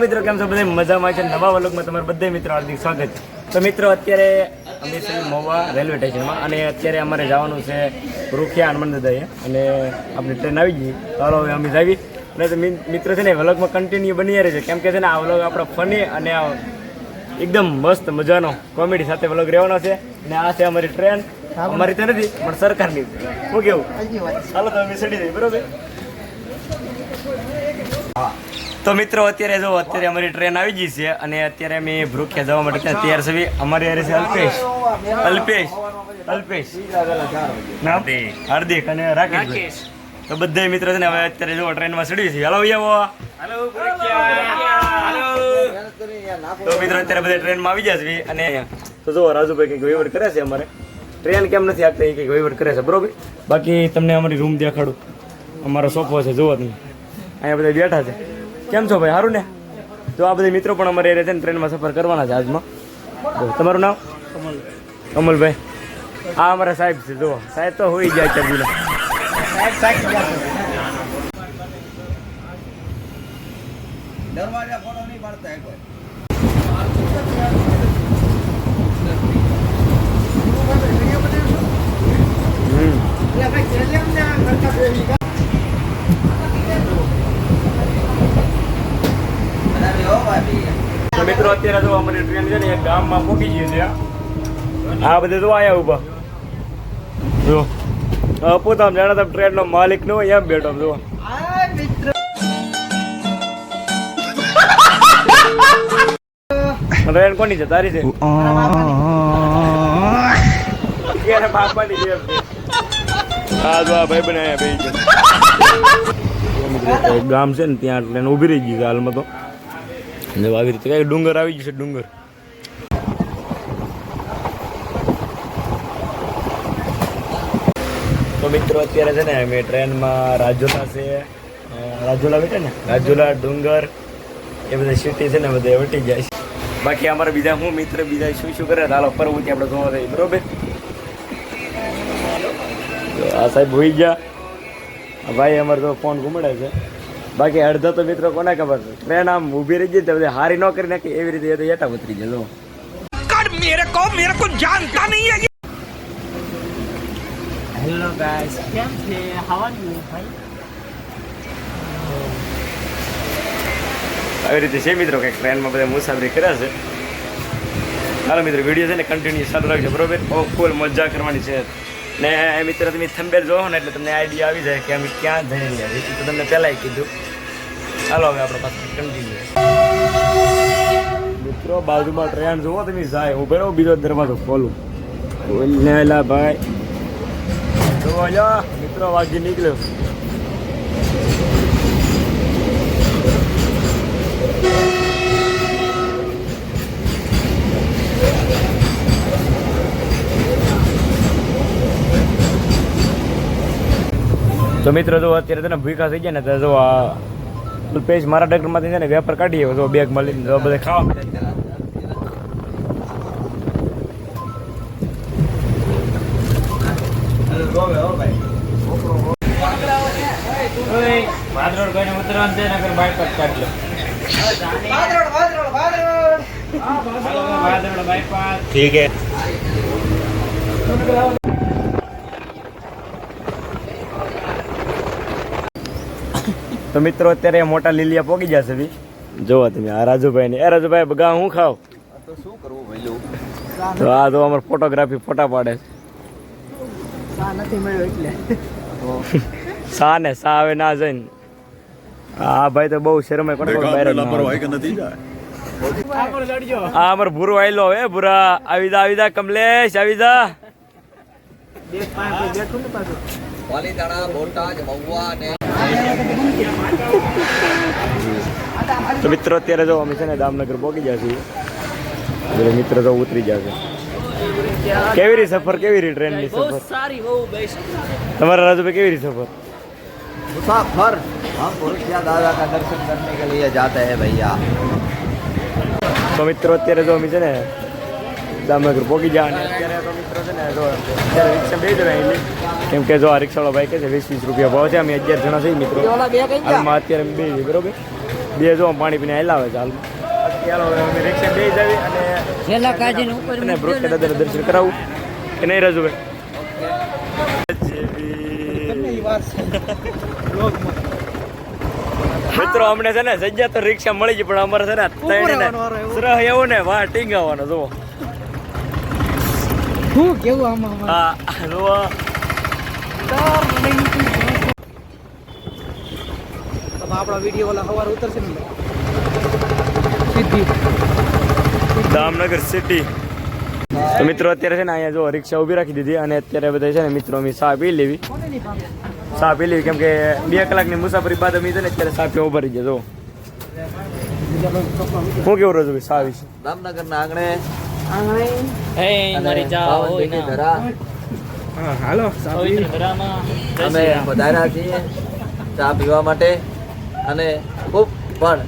મિત્રો કેમ છો? બધા મજામાં છે? નવા વલોગમાં તમારે બધા મિત્રો હાર્દિક સ્વાગત છે. તો મિત્રો અત્યારે અમે છે મહુવા રેલવે સ્ટેશનમાં અને અત્યારે અમારે જવાનું છે રૂખિયા હનુમાન દાદાએ અને આપણી ટ્રેન આવી ગઈ. ચાલો હવે અમે જાવી. અને મિત્રો છે ને વલોગમાં કન્ટિન્યુ બની રહે છે કેમ કે છે ને આ વલોગ આપણો ફની અને એકદમ મસ્ત મજાનો કોમેડી સાથે વલોગ રહેવાનો છે. અને આ છે અમારી ટ્રેન. અમારી તો નથી પણ સરકારની. શું કેવું? ચાલો તો અમે ચડી જઈએ. બરોબર? તો મિત્રો અત્યારે જો અત્યારે અમારી ટ્રેન આવી ગઈ છે અને અત્યારે અમે ભ્રુખ્યા જવા માટે ત્યાં તૈયાર છે. અમારી હારે છે અલ્પેશ. અલ્પેશ. અલ્પેશ. હાર્દિક હાર્દિક અને રાકેશ. તો બધા મિત્રો છે ને હવે અત્યારે જો ટ્રેનમાં ચડવી છે. હાલો આવો. તો મિત્રો અત્યારે બધા ટ્રેનમાં આવી જશે અને તો જો રાજુભાઈ કંઈક વહીવટ કરે છે અમારે. ટ્રેન કેમ નથી આવતી? એ કંઈક વહીવટ કરે છે. બરોબર? બાકી તમને અમારી રૂમ દેખાડું. અમારો સોફો છે જુઓ તમે. અહીંયા બધા બેઠા છે. કેમ છો ભાઈ? સારું ને? તો આ બધા મિત્રો પણ અમારે રહે છે ને ટ્રેનમાં સફર કરવાના છે આજમાં. તમારું નામ? કમલભાઈ આ અમારા સાહેબ છે જુઓ. સાહેબ તો હોઈ જાય છે બોલો દરવાજા ફોટો નહીં પાડતા એક વાર. હમ બરાબર, હો ભાભી. તો મિત્રો ટ્રેન છે એક ગામમાં પહોંચી ગઈ છે. આ બધે તો આયા ઊભા જો. પોતામ જાણે તમે ટ્રેનનો માલિક ન હોય, એમ બેઠો જો. ટ્રેન કોની છે? તારી છે? છે એમ. જો આ ભાઈ બનાયા બે એક ગામ છે ને, ત્યાં ટ્રેન ઊભી રહી ગઈ હાલમાં તો. ને આવી રીતે કઈ ડુંગર આવી ગયું છે, ડુંગર. તો મિત્રો, અત્યારે છે ને અમે ટ્રેનમાં રાજુલા છે. રાજુલા બેઠા ને? રાજુલા, ડુંગર, એ બધા સિટી છે ને, બધા વટી જાય છે. બાકી અમારા બીજા હું મિત્ર, બીજા શું શું કરે? હાલો, પરવતી આપણે જોવા જઈએ. બરોબર? આ સાહેબ હોઈ ગયા. ભાઈ અમારે તો ફોન ઘૂમડે છે. બાકી અડધો તો મિત્રો કોને ખબર છે? ટ્રેન આમ ઊભી રહી ગઈ તો હારી ન કરી નાખી એવી રીતે એ તો એટા ઉતરી જાય જો. હેલો ગાઈસ કેમ છે? હાવ આર યુ ભાઈ? આવી રીતે છે મિત્રો કે ટ્રેનમાં બધા મુસાફરી કરે છે. હાલો મિત્રો વીડિયો છે ને કન્ટિન્યુ ચાલુ રાખજો બરોબર? બહુ ફૂલ મજા કરવાની છે. ને મિત્ર તમે થંબેલ જોવો ને એટલે તમને આઈડિયા આવી જાય કે અમે ક્યાં જઈ રહ્યા છીએ. તો તમને પહેલાંય કીધું. ચાલો હવે આપણે પાછું કન્ટિન્યુ મિત્રો, બાજુમાં ટ્રેન જોવો તમે, જાય. બરાબર બીજો દરવાજો ખોલું. બોલેલા ભાઈ. જોવો મિત્રો, વાગી નીકળ્યો. તો મિત્રો જો અત્યારે તને ભૂખા થઈ ગયા ને તો જો આ પેજ મારા ડગરમાંથી છે ને વેપર કાઢીએ તો બેગ મળીને તો બધા ખાવા વાદરોડ કોઈને ઉતરવાનું છે નકર બાઇક જ કાઢ લો. વાદળ, વાદળ, વાદળ. વાદરોડ બાયપાસ ઠીક હે તો મિત્રો અત્યારે મોટા લીલિયા પોગી જશે બી. જોવો તમે આ રાજુભાઈ ને એ રાજુભાઈ બગા હું ખાવ? તો શું કરવું ભઈલું? તો આ તો અમાર ફોટોગ્રાફી ફોટા પાડે છે. સા નથી મળ્યો એટલે. સા ને સા હવે ના જઈને. આ ભાઈ તો બહુ શરમે કોને કોને બહાર આ અમાર ભૂરો આયલો હે ભૂરા. આવી જા આવી જા કમલેશ આવી જા. તો મિત્રો અત્યારે જો અમે છે ને દામનગર પહોંચી ગયા છીએ. મિત્રો તો ઉતરી ગયા કેવી રીતે સફર? કેવી રહી ટ્રેનની સફર? સારી બહુ બેસ્ટ તમારા રાજુભાઈ કેવી રીતે સફર? મુસાફર? હમ પુરુષિયા દાદા કા દર્શન કરને કે લીએ જાતે હે ભૈયા? તો મિત્રો અત્યારે જો અમે છે ને દામનગર પહોંચી ગયા અને અત્યારે તો મિત્રો છે ને જો અત્યારે રિક્ષા બે એટલે કેમ કે જો આ રિક્ષાવાળો ભાઈ કે છે વીસ વીસ રૂપિયા ભાવ છે અમે અગિયાર જણા છીએ મિત્રો. હાલમાં અત્યારે અમે બે બરોબર? બે જો પાણી પીને આવે છે હાલમાં. અમે રિક્ષા બે જાવી અને છેલ્લા કાઢીને ઉપર અને બ્રોકે દાદાને દર્શન કરાવું. કે નહીં રાજુભાઈ? જેવી મિત્રો અમને છે ને સજ્જા તો રિક્ષા મળી ગઈ પણ અમારે છે ને એવું. ને વાહ ટીંગાવાનો જુઓ. શું કેવું આમાં હા જુઓ આપણા વીડિયો ઓલા સવારે ઉતરશે ને સીધી દામનગર સિટી તો મિત્રો અત્યારે છે ને અહીંયા જો રિક્ષા ઊભી રાખી દીધી અને અત્યારે બધા છે ને મિત્રો અમે સા પી લેવી. સા પી લેવી કેમ કે બે કલાકની મુસાફરી બાદ અમે છે ને અત્યારે સા પીવા ઊભા રહી ગયા જો. હું કેવું રહ્યો ભાઈ સા વિશે? દામનગરના આંગણે Drama. અમે વધારા છીએ ચા પીવા માટે અને ખૂબ પણ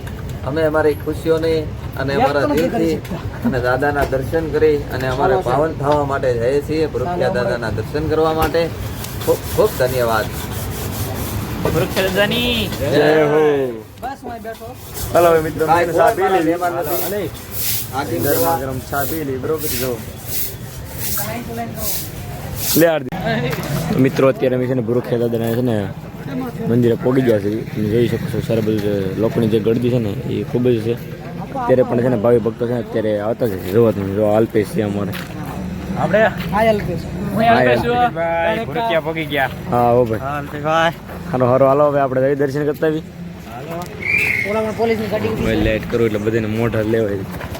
અમે અમારી ખુશીઓની અને અમારા દિલથી અને દાદાના દર્શન કરી અને અમારે પાવન થવા માટે જઈએ છીએ પ્રખ્યા દાદાના દર્શન કરવા માટે. ખૂબ ખૂબ ધન્યવાદ. Berkedani. જય હો. બસ હું અહીં બેઠો. ચાલો હવે મિત્રો ગરમા ગરમા ગરમ ચા પી લેવી બરોબર જો. લે આરતી. તો મિત્રો અત્યારે અમે છે ને ભૂરખ્યા દાદાના છે ને મંદિરે પોગી ગયા છે. તમે જોઈ શકો છો સર બધું લોકોની જે ગળદી છે ને એ ખૂબ જ છે. અત્યારે પણ છે ને ભાવિ ભક્તો છે ને અત્યારે આવતા છે જોવા તમે. જો અલ્પેશ છે અમારે. ભાઈ પોગી ગયા? હા ઓ ભાઈ. હાલો હારો હાલો. હવે આપણે જઈ દર્શન કરતા આવી ઓલામાં પોલીસની ગાડી લેટ કરું એટલે બધાને મોઢા લેવાય.